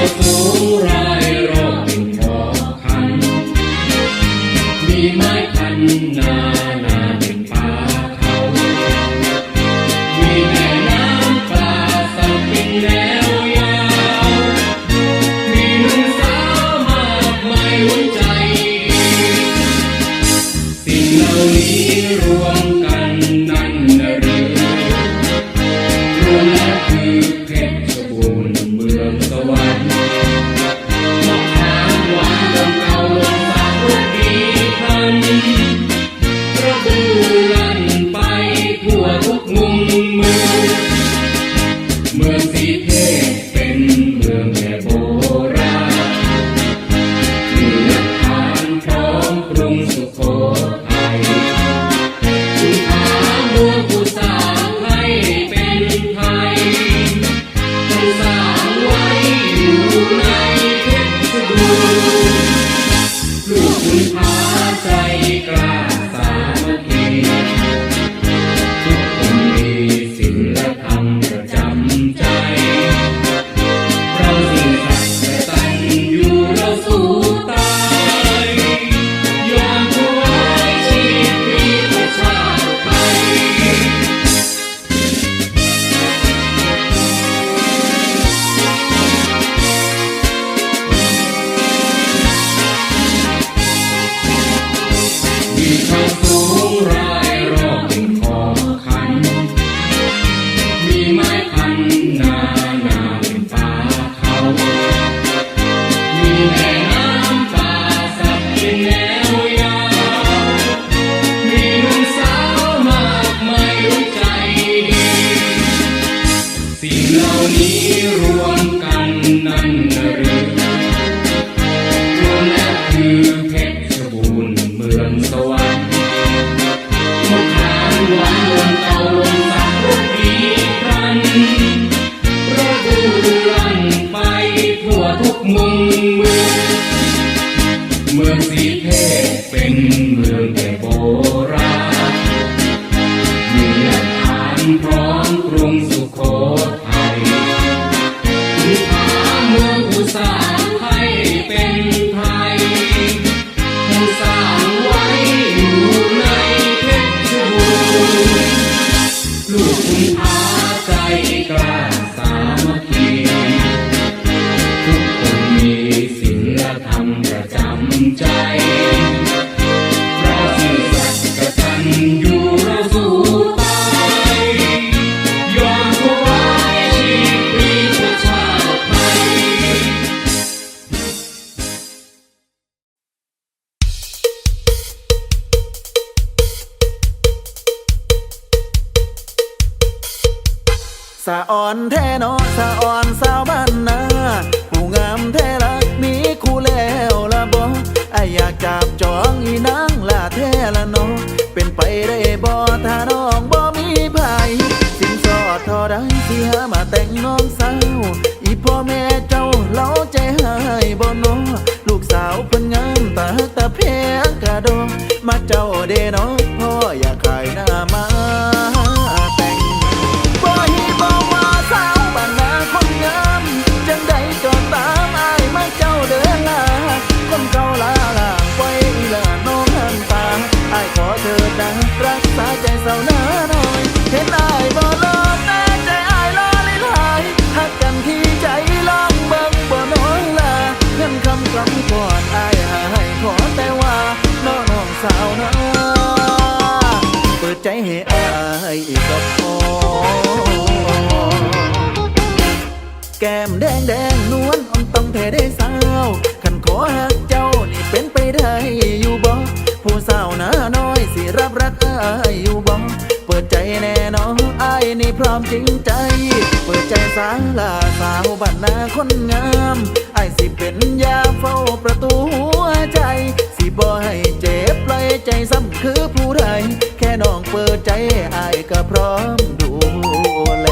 Jesus. 我的 พระสุสัตกตัญญูระสู้ไปยอมถวายชีวิตเอชาติไทยสะออนเทนอสะออนสาวบ้านนาผู้งามเทลักมีคู่แล้ว ไออยากจับจองอีนางลาแท้ละนอเป็นไปได้บ่ถ้าน้องบ่มีภัยสิ้นสอดทอได้เสียมาแต่งน้องสาวอีพ่อแม่เจ้าเล่าใจให้บ่นอลูกสาวเพิ่นงามตาตาเพียงกระดอมาเจ้าเด้นอพ่ออยาก แก้มแดงแดงนวลอ่อนต้องเท้ได้สาวขันขอหักเจ้านี่เป็นไปได้อยู่บ่ผู้สาวหน้าน้อยสิรับรักอายอยู่บ่เปิดใจแน่นอนอายนี่พร้อมจริงใจ เปิดใจสาวลาสาวบ้านนาคนงามอายสิเป็นยาเฝ้าประตูหัวใจ สิบ่ให้เจ็บปล่อยใจซ้ำคือผู้ใดแค่น้องเปิดใจอายก็พร้อมดูแล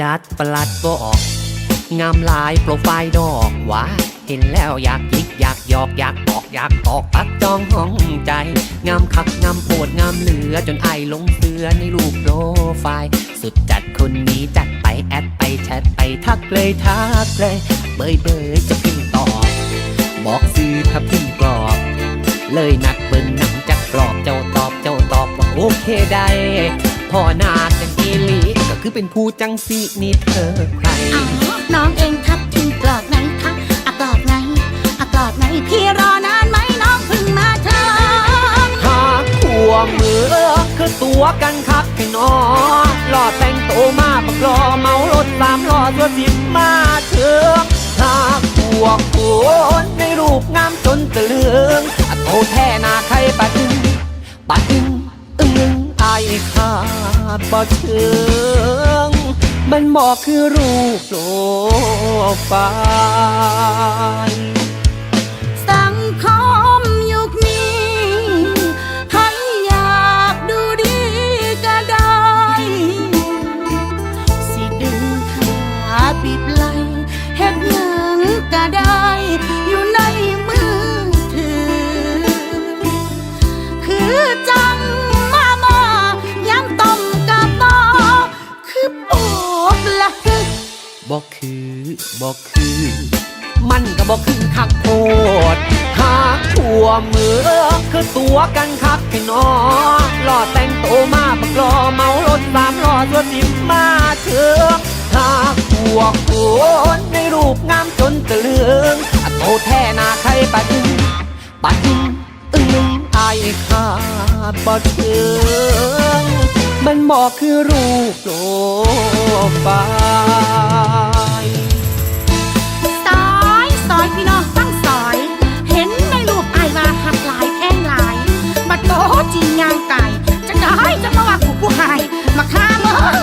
จัดปลัดบอกงามลายโปรไฟล์ดอกว่าเห็นแล้วอยากยิกอยากหยอกอยากออกอยากตอกตักจองห้องใจ งามคักงามโปดงามเหลือจนไอลงเสือในรูปโปรไฟล์สุดจัดคนนี้จัดไปแอดไปแชทไปทักเลยทักเลย เบยเบยจะพิมพ์ตอบบอกซื้อถ้าพิมพ์กรอบ เลยนัดเบิ่งหนังจักกรอบเจ้าตอบเจ้าตอบว่าโอเคได้พอนาจังอีหลี คือเป็นผู้จังสีนี่เธอใครอ๋อน้องเองทับทิมกรอกไหนคะอะกรอกไหนอะกรอกไหนพี่รอนานไหมน้องเพิ่งมาเธอหากขัวมือคือตัวกันคักพี่น้องหล่อแต่งโตมาบักรอเมารถสามล้อตัวสิบมาเถืองหากขัวโขัวในรูปงามจนตะลึง บอกคือรูปโปรไฟล์ บอกคือบอกคือ มันก็บอกคือคักโพดหากทั่วเมืองคือตัวกันคักพี่น้องหล่อแต่งโตมาบักรอเมารถสามล้อตัวสิบมาเถืองหากพวกคนในรูปงามจนตะลึงโตแท้หนาใครปะดึงปะดึงอึ้งนึงอายขาดบ่เถือง บอกคือรูปโปรไฟสายสอยพี่น้องตั้งสอย เห็นในรูปไอายว่าหักหลายแพงหลาย บัดโตจริงางไก่จะได้จะมาว่ากูผู้หายมาฆ่าเมื่อ